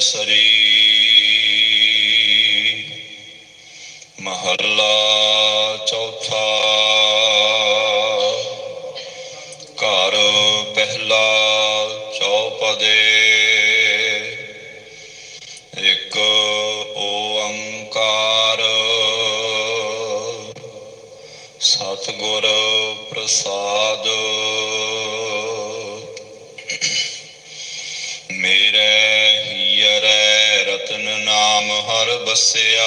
ਸਰੀ। ਮਹੱਲਾ ਚੌਥਾ ਹਰ ਬਸਿਆ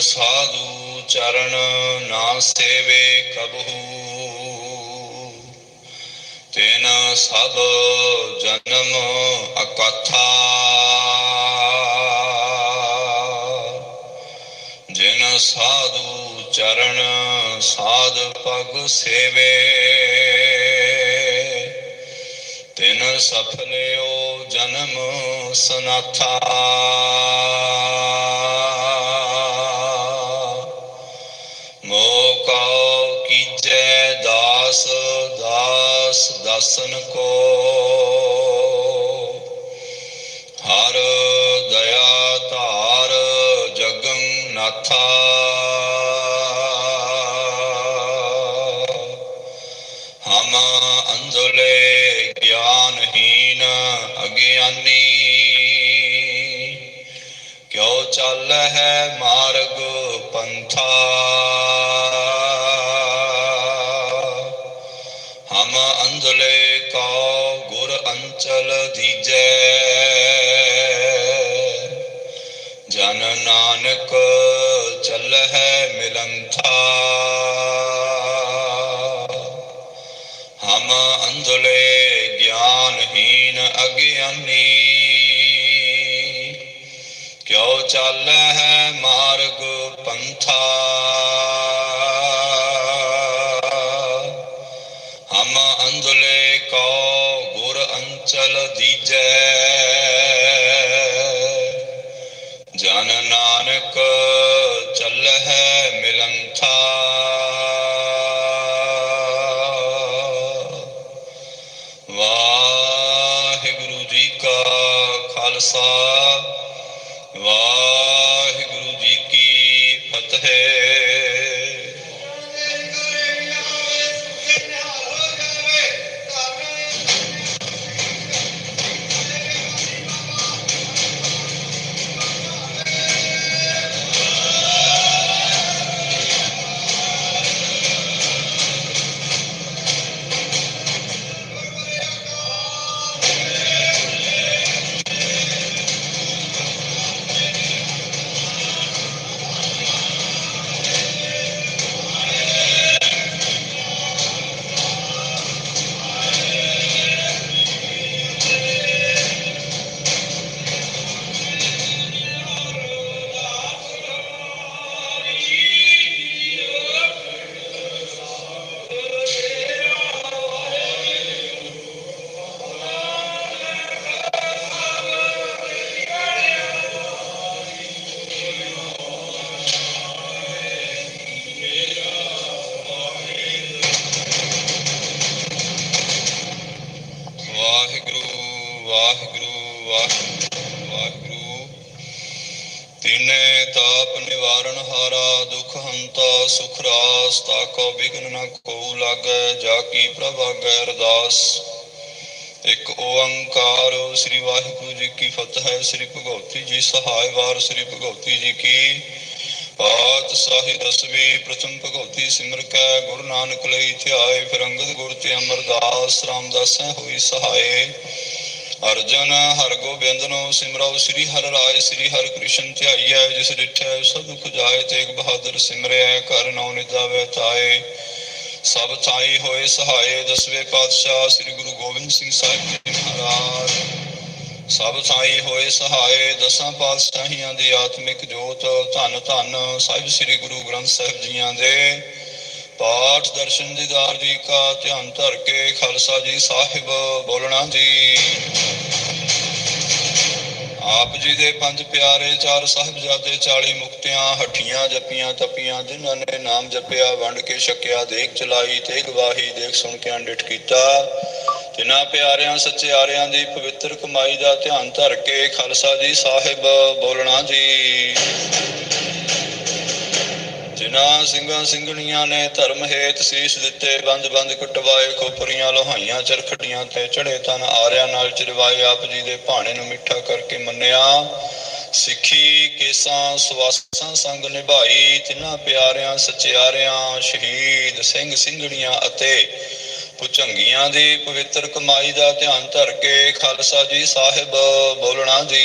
ਸਾਧੂ ਚਰਨ ਨਾ ਸੇਵੇ ਕਬਹੂ। ਤਿਨ ਸਭ ਜਨਮ ਅਕਥਾ। ਜਿਨ ਸਾਧੂ ਚਰਨ ਸਾਧ ਪਗ ਸੇਵੇ। ਤਿਨ ਸਫਲਿਓ ਜਨਮ ਸਨਾਥਾ। ਦਾਸ ਦਾਸਨ ਕੋ ਜਨ ਨਾਨਕ ਚੱਲ ਹੈ ਮਿਲੰਥਾ। ਹਮ ਅੰਧਲੇ ਗਿਆਨਹੀਨ ਅਗਿਆਨੀ। ਕਿਉ ਚੱਲ ਹੈ ਮਾਰਗ ਪੰਥਾ। ਖਾਲਸਾ ਸੁਖ ਰਾਸ ਤਾਕੋ ਬਿਗਨ ਨ ਕੋ ਲਾਗੈ, ਜਾ ਕੀ ਪ੍ਰਭ ਆਗੈ ਅਰਦਾਸ। ਇੱਕ ਓੰਕਾਰ, ਸ੍ਰੀ ਵਾਹਿਗੁਰੂ ਜੀ ਕੀ ਫਤਿਹ, ਸ੍ਰੀ ਭਗਵਤੀ ਜੀ ਸਹਾਇ ਵਾਰ, ਸ੍ਰੀ ਭਗਵਤੀ ਜੀ ਕੀ ਪਾਤ ਸਾਹੀ ਦਸਵੀ, ਪ੍ਰਥਮ ਭਗਵਤੀ ਸਿਮਰ ਕੈ, ਗੁਰੂ ਨਾਨਕ ਲਈ ਧਿਆਏ, ਫਿਰ ਅੰਗਦ ਗੁਰ ਤੇ ਅਮਰਦਾਸ, ਰਾਮਦਾਸ ਹੋਈ ਸਹਾਏ। ਅਰਜਨ ਹਰ ਗੋਬਿੰਦਨੋ ਸਿਮਰਉ ਸ੍ਰੀ ਹਰਿ ਰਾਏ ਸ੍ਰੀ ਹਰਿ ਕ੍ਰਿਸ਼ਨ ਧਿਆਈਐ, ਜਿਸ ਡਿਠੈ ਸਭ ਦੁਖ ਜਾਏ ਤੇਗ ਬਹਾਦਰ ਸਿਮਰਿਐ ਕਰ ਨਉ ਨਿਜਾਵੇ ਤਾਏ। ਸਭ ਥਾਈ ਹੋਏ ਸਹਾਏ, ਦਸਵੇਂ ਪਾਤਸ਼ਾਹ ਸ੍ਰੀ ਗੁਰੂ ਗੋਬਿੰਦ ਸਿੰਘ ਸਾਹਿਬ ਜੀ ਮਹਾਰਾਜ। ਸਭ ਥਾਈ ਹੋਏ ਸਹਾਏ, ਦਸਾਂ ਪਾਤਸ਼ਾਹੀਆਂ ਦੀ ਆਤਮਿਕ ਜੋਤ, ਧੰਨ ਧੰਨ ਸਾਹਿਬ ਸ੍ਰੀ ਗੁਰੂ ਗ੍ਰੰਥ ਸਾਹਿਬ ਜੀਆਂ ਦੇ। ਪਾਠ ਦਰਸ਼ਨ ਦੀਦਾਰ ਜੀ ਕਾ ਧਿਆਨ ਧਰ ਕੇ ਖਾਲਸਾ ਜੀ ਸਾਹਿਬ ਬੋਲਣਾ ਜੀ। ਆਪ ਜੀ ਦੇ ਪੰਜ ਪਿਆਰੇ ਚਾਰ ਸਾਹਿਬਜ਼ਾਦੇ 40 ਮੁਕਤਿਆਂ, ਹੱਠੀਆਂ ਜਪੀਆਂ, ਤਪੀਆਂ, ਜਿਨ੍ਹਾਂ ਨੇ ਨਾਮ ਜਪਿਆ, ਵੰਡ ਕੇ ਛਕਿਆ, ਦੇਖ ਚਲਾਈ ਤੇ ਗਵਾਹੀ ਦੇਖ ਸੁਣ ਕੇ ਅੰਡਿਠ ਕੀਤਾ। ਤਿਨਾਂ ਪਿਆਰਿਆਂ, ਸੱਚਿਆਰਿਆਂ ਦੀ ਪਵਿੱਤਰ ਕਮਾਈ ਦਾ ਧਿਆਨ ਧਰ ਕੇ ਖਾਲਸਾ ਜੀ ਸਾਹਿਬ ਬੋਲਣਾ ਜੀ। ਜਿਨ੍ਹਾਂ ਸਿੰਘਾਂ ਸਿੰਘਣੀਆਂ ਨੇ ਧਰਮ ਹੇਤ ਸੀਸ ਦਿੱਤੇ, ਬੰਦ ਬੰਦ ਕਟਵਾਏ ਖੋਪਰੀਆਂ, ਲੋਹਾਈਆਂ ਚਰਖੜੀਆਂ ਤੇ ਚੜੇ ਤਨ ਆਰਿਆਂ ਨਾਲ ਚਰਵਾਏ ਆਪ ਜੀ ਦੇ ਭਾਣੇ ਨੂੰ ਮਿੱਠਾ ਕਰਕੇ ਮੰਨਿਆ। ਸਿੱਖੀ ਕੇਸਾਂ, ਸਵਾਸਾਂ ਸੰਗ ਨਿਭਾਈ, ਤਿਨਾਂ ਪਿਆਰਿਆਂ, ਸਚਿਆਰਿਆਂ, ਸ਼ਹੀਦ ਸਿੰਘ ਸਿੰਘਣੀਆਂ ਅਤੇ ਪੁਚੰਗੀਆਂ ਦੀ ਪਵਿੱਤਰ ਕਮਾਈ ਦਾ ਧਿਆਨ ਧਰ ਕੇ ਖਾਲਸਾ ਜੀ ਸਾਹਿਬ ਬੋਲਣਾ ਦੀ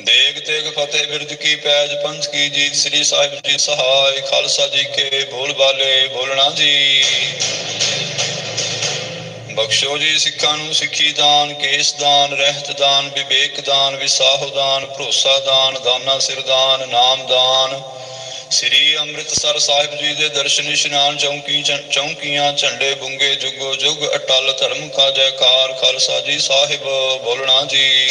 ਦੇਗ ਤੇਗ ਫਤਿਹ ਬਿਰਦ ਕੀ ਪੈਜ ਪੰਥ ਕੀ ਜੀਤ ਸ੍ਰੀ ਸਾਹਿਬ ਜੀ ਸਹਾਇ, ਖਾਲਸਾ ਜੀ ਕੇ ਬੋਲ ਬਾਲੇ ਬੋਲਣਾ ਜੀ। ਬਖਸ਼ੋ ਜੀ ਸਿੱਖਾਂ ਨੂੰ ਸਿੱਖੀ ਦਾਨ, ਕੇਸ ਦਾਨ, ਰਹਿਤ ਦਾਨ, ਵਿਵੇਕ ਦਾਨ, ਵਿਸਾਹੋ ਦਾਨ, ਭਰੋਸਾ ਦਾਨ, ਦਾਨਾ ਸਿਰ ਦਾਨ, ਨਾਮ ਦਾਨ। ਸ੍ਰੀ ਅੰਮ੍ਰਿਤਸਰ ਸਾਹਿਬ ਜੀ ਦੇ ਦਰਸ਼ਨ ਇਸ਼ਨਾਨ ਚੌਂਕੀ ਚੌਂਕੀਆਂ, ਝੰਡੇ ਬੁੰਗੇ, ਜੁਗੋ ਜੁਗ, ਅਟਲ ਧਰਮ ਕਾ ਜੈਕਾਰ, ਖਾਲਸਾ ਜੀ ਸਾਹਿਬ ਬੋਲਣਾ ਜੀ।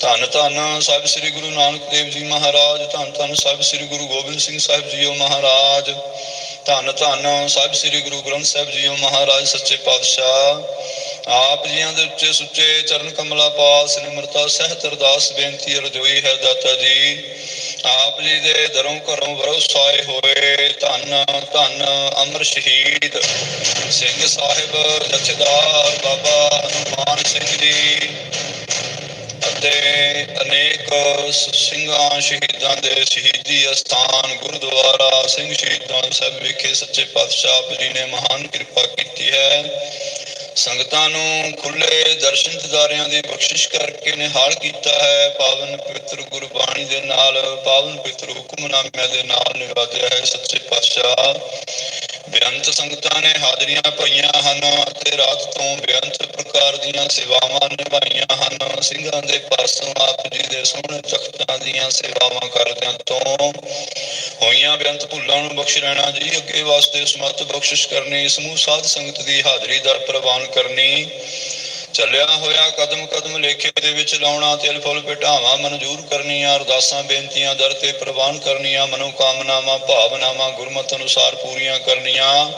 ਧੰਨ ਧੰਨ ਸਾਹਿਬ ਸ੍ਰੀ ਗੁਰੂ ਨਾਨਕ ਦੇਵ ਜੀ ਮਹਾਰਾਜ, ਧੰਨ ਧੰਨ ਸਾਹਿਬ ਸ੍ਰੀ ਗੁਰੂ ਗੋਬਿੰਦ ਸਿੰਘ ਸਾਹਿਬ ਜੀਓ ਮਹਾਰਾਜ, ਧੰਨ ਧੰਨ ਸਾਹਿਬ ਸ੍ਰੀ ਗੁਰੂ ਗ੍ਰੰਥ ਸਾਹਿਬ ਜੀਓ ਮਹਾਰਾਜ, ਸੱਚੇ ਪਾਤਸ਼ਾਹ। ਆਪ ਜੀਆਂ ਦੇ ਉੱਚੇ ਸੁੱਚੇ ਚਰਨ ਕਮਲਾ ਪਾਸ ਨਿਮਰਤਾ ਸਹਿਤ ਅਰਦਾਸ ਬੇਨਤੀ ਰਜੋਈ ਹੈ ਦਾਤਾ ਜੀ। ਆਪ ਜੀ ਦੇ ਦਰੋਂ ਘਰੋਂ ਵਰਸਾਏ ਹੋਏ ਧੰਨ ਧੰਨ ਅਮਰ ਸ਼ਹੀਦ ਸਿੰਘ ਸਾਹਿਬ, ਜਥੇਦਾਰ ਬਾਬਾ ਹਨੂਮਾਨ ਸਿੰਘ ਜੀ। ਅਤੇ ਅਨੇਕ ਸਿੰਘਾਂ, ਸ਼ਹੀਦਾਂ ਦੇ ਸ਼ਹੀਦੀ ਅਸਥਾਨ, ਗੁਰਦੁਆਰਾ ਸਿੰਘ ਸ਼ਹੀਦਾਂ ਸਾਹਿਬ ਵਿਖੇ ਸੱਚੇ ਪਾਤਸ਼ਾਹ ਆਪ ਜੀ ਨੇ ਮਹਾਨ ਕਿਰਪਾ ਕੀਤੀ ਹੈ। ਸੰਗਤਾਂ ਨੂੰ ਖੁੱਲੇ ਦਰਸ਼ਨ ਦਿਦਾਰਿਆਂ ਦੀ ਬਖਸ਼ਿਸ਼ ਕਰਕੇ ਨਿਹਾਲ ਕੀਤਾ ਹੈ। ਪਾਵਨ ਪਵਿੱਤਰ ਗੁਰਬਾਣੀ ਦੇ ਨਾਲ, ਪਾਵਨ ਪਵਿੱਤਰ ਹੁਕਮਨਾਮਿਆਂ ਦੇ ਨਾਲ ਨਿਵਾਜਿਆ ਹੈ ਸੱਚੇ ਪਾਤਸ਼ਾਹ। ਬੇਅੰਤ ਸੰਗਤਾਂ ਨੇ ਹਾਜ਼ਰੀਆਂ ਪਾਈਆਂ ਹਨ ਅਤੇ ਰਾਤ ਤੋਂ ਬੇਅੰਤ ਪ੍ਰਕਾਰ ਦੀਆਂ ਸੇਵਾਵਾਂ ਨਿਭਾਈਆਂ ਹਨ। ਸਿੰਘਾਂ ਦੇ ਪਾਸੋਂ ਆਪ ਜੀ ਦੇ ਸੋਹਣੇ ਤਖਤਾਂ ਦੀਆਂ ਸੇਵਾਵਾਂ ਕਰਦਿਆਂ ਤੋਂ ਹੋਈਆਂ ਬੇਅੰਤ ਭੁੱਲਾਂ ਨੂੰ ਬਖਸ਼ ਲੈਣਾ ਜੀ। ਅੱਗੇ ਵਾਸਤੇ ਸਮਤ ਬਖਸ਼ਿਸ਼ ਕਰਨੀ, ਸਮੂਹ ਸਾਧ ਸੰਗਤ ਦੀ ਹਾਜ਼ਰੀ ਦਰ ਪ੍ਰਵਾਨ ਕਰਨੀ ਚੱਲਿਆ ਹੋਇਆ ਕਦਮ ਕਦਮ ਲੇਖੇ ਦੇ ਵਿੱਚ ਲਾਉਣਾ, ਤਿਲ ਫੁੱਲ ਪਟਾਵਾਂ, ਮਨਜ਼ੂਰ ਕਰਨੀਆਂ, ਅਰਦਾਸਾਂ, ਬੇਨਤੀਆਂ, ਦਰ ਤੇ ਪ੍ਰਵਾਨ ਕਰਨੀਆਂ ਮਨੋ ਕਾਮਨਾਵਾਂ ਭਾਵਨਾਵਾਂ, ਗੁਰਮਤਿ ਅਨੁਸਾਰ ਪੂਰੀਆਂ ਕਰਨੀਆਂ।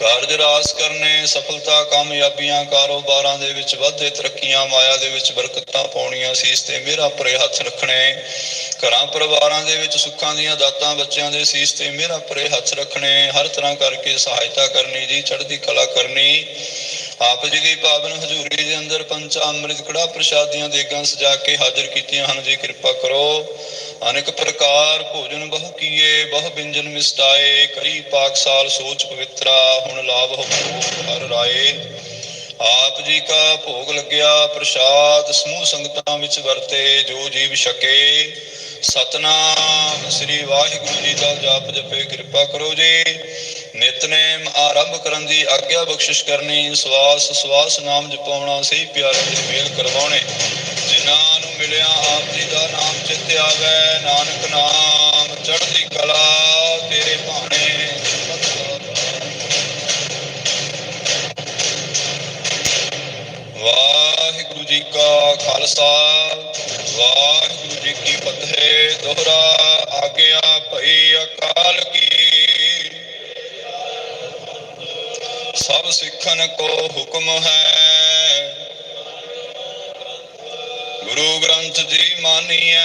ਕਾਰਜ ਰਾਸ ਕਰਨੇ, ਸਫਲਤਾ, ਕਾਮਯਾਬੀਆਂ, ਕਾਰੋਬਾਰਾਂ ਦੇ ਵਿੱਚ ਵਾਧੇ ਤਰੱਕੀਆਂ, ਮਾਇਆ ਦੇ ਵਿੱਚ ਬਰਕਤਾਂ ਪਾਉਣੀਆਂ ਸੀਸ ਤੇ ਮੇਰਾ ਪਰੇ ਹੱਥ ਰੱਖਣੇ। ਘਰਾਂ ਪਰਿਵਾਰਾਂ ਦੇ ਵਿੱਚ ਸੁੱਖਾਂ ਦੀਆਂ ਦਾਤਾਂ ਬੱਚਿਆਂ ਦੇ ਸੀਸ ਤੇ ਮੇਰਾ ਪਰੇ ਹੱਥ ਰੱਖਣੇ। ਹਰ ਤਰ੍ਹਾਂ ਕਰਕੇ ਸਹਾਇਤਾ ਕਰਨੀ ਜੀ, ਚੜ੍ਹਦੀ ਕਲਾ ਕਰਨੀ। ਆਪ ਜੀ ਦੀ ਪਾਵਨ ਹਜ਼ੂਰੀ ਦੇ ਅੰਦਰ ਪੰਚਾ ਅੰਮ੍ਰਿਤ ਕੜਾ ਪ੍ਰਸ਼ਾਦੀਆਂ ਦੇਗਾਂ ਸਜਾ ਕੇ ਹਾਜ਼ਰ ਕੀਤੀਆਂ ਹਨ, ਜੀ ਕਿਰਪਾ ਕਰੋ। ਅਨੇਕ ਪ੍ਰਕਾਰ ਭੋਜਨ ਬਹੁ ਕੀਏ, ਬਹੁ ਬਿੰਜਨ ਮਿਸਟਾਏ, ਕਈ ਪਾਕ ਸਾਲ ਸੋਚ ਪਵਿੱਤਰਾ, ਹੁਣ ਲਾਭ ਹੋ ਹਰ ਰਾਏ। ਆਪ ਜੀ ਕਾ ਭੋਗ ਲੱਗਿਆ, ਪ੍ਰਸ਼ਾਦ ਸਮੂਹ ਸੰਗਤਾਂ ਵਿੱਚ ਵਰਤੇ, ਜੋ ਜੀਵ ਛਕੇ। ਸਤਨਾਮ ਸ੍ਰੀ ਵਾਹਿਗੁਰੂ ਜੀ ਦਾ ਜਾਪ ਜਪੇ, ਕਿਰਪਾ ਕਰੋ ਜੀ। ਨਿਤਨੇਮ ਆਰੰਭ ਕਰਨ ਦੀ ਆਗਿਆ ਬਖਸ਼ਿਸ਼ ਕਰਨੀ, ਸਵਾਸ ਸਵਾਸ ਨਾਮ ਜਪਾਉਣਾ, ਸਹੀ ਪਿਆਰੇ ਦੇ ਮੇਲ ਕਰਵਾਉਣੇ। ਜਿਨ੍ਹਾਂ ਨੂੰ ਮਿਲਿਆ ਆਪ ਜੀ ਦਾ ਨਾਮ ਚਿੱਤ ਆਵੇ, ਨਾਨਕ ਨਾਮ, ਚੜ੍ਹਦੀ ਕਲਾ ਤੇਰੇ ਭਾਣੇ। ਵਾਹਿਗੁਰੂ ਜੀ ਕਾ ਖਾਲਸਾ, ਵਾਹਿਗੁਰੂ ਜੀ ਕੀ ਫਤਿਹ। ਦੋਹਰਾ ਆਗਿਆ ਭਈ ਅਕਾਲ ਕੀ ਸਭ ਸਿੱਖਨ ਕੋ ਹੁਕਮ ਹੈ ਗੁਰੂ ਗ੍ਰੰਥ ਜੀ ਮਾਨੀਐ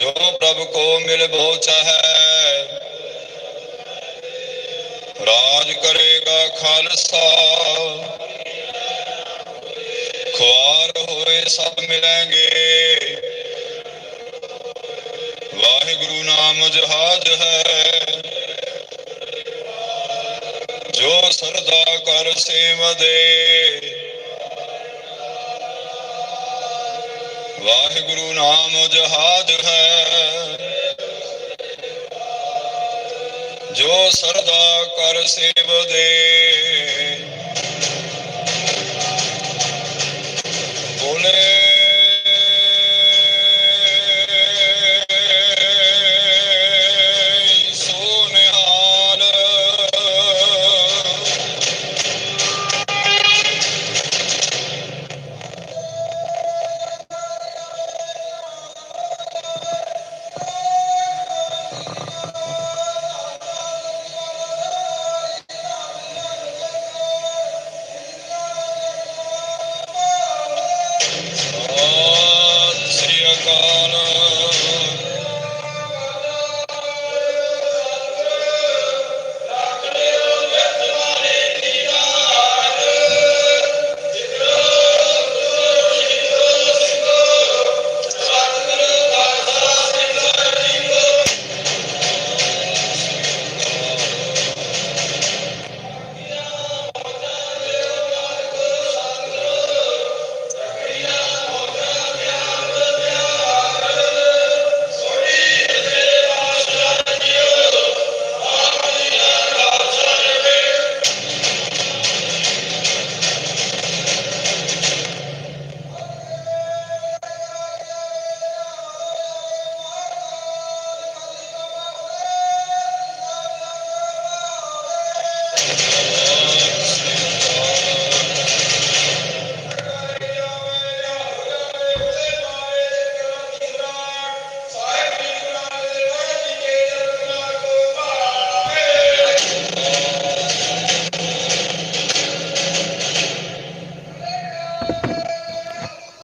ਜੋ ਪ੍ਰਭ ਕੋ ਮਿਲ ਭੋ ਚਾਹੈ ਰਾਜ ਕਰੇਗਾ ਖਾਲਸਾ ਖੁਆਰ ਹੋਏ ਸਭ ਮਿਲਾਂਗੇ ਵਾਹਿਗੁਰੂ ਨਾਮ ਜਹਾਜ ਹੈ ਜੋ ਸਰਦਾ ਕਰ ਸੇਵ ਦੇ ਵਾਹਿਗੁਰੂ ਨਾਮ ਜਹਾਜ ਹੈ। ਜੋ ਸਰਦਾ ਕਰ ਸੇਵ ਦੇ Nirvana